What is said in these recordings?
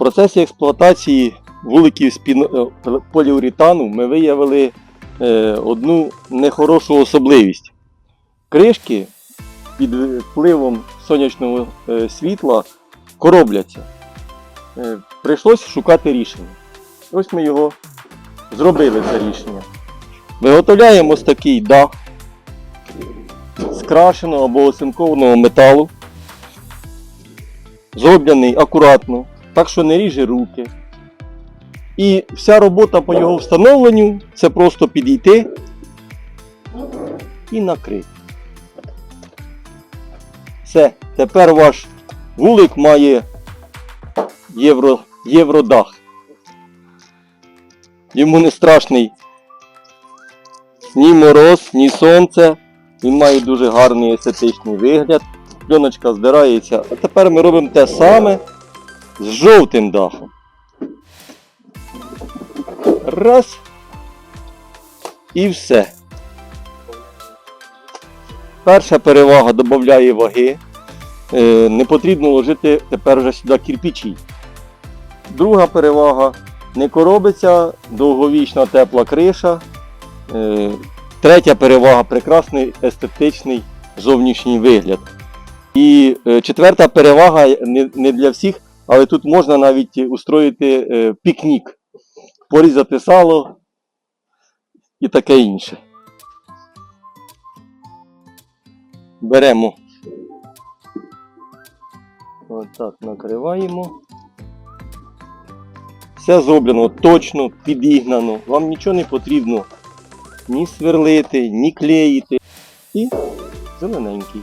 процесі експлуатації вуликів з е, поліуретану ми виявили е, одну нехорошу особливість. Кришки під впливом сонячного е, світла коробляться. Прийшлось шукати рішення. Ось ми його зробили це рішення. Виготовляємо ось такий дах з крашеного або оцинкованого металу. Зроблений акуратно, так що не ріже руки. І вся робота по його встановленню це просто підійти і накрити. Все, тепер ваш вулик має євро, євродах. Йому не страшний ні мороз, ні сонце. Він має дуже гарний естетичний вигляд. Пленочка здирається. А тепер ми робимо те саме з жовтим дахом. Раз. І все. Перша перевага додає ваги. Е, Не потрібно ложити тепер вже сюди кирпичі. Друга перевага не коробиться, довговічна тепла криша. Е, Третя перевага прекрасний естетичний зовнішній вигляд. І е, четверта перевага не, не для всіх, але тут можна навіть устроїти е, пікнік, порізати сало і таке інше. Беремо. Отак накриваємо. Все зроблено точно, підігнано. Вам нічого не потрібно ні сверлити, ні клеїти. І зелененький.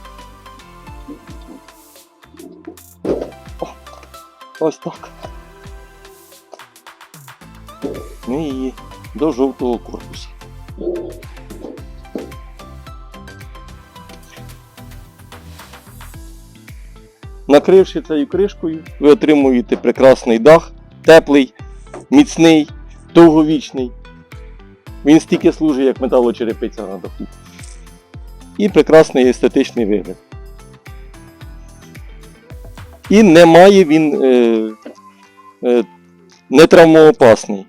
Ось так. Ми її до жовтого корпусу. Накривши цією кришкою, ви отримуєте прекрасний дах, теплий, міцний, довговічний. Він стільки служить, як металочерепиця на даху. І прекрасний естетичний вигляд. І не має він е, е, не травмоопасний.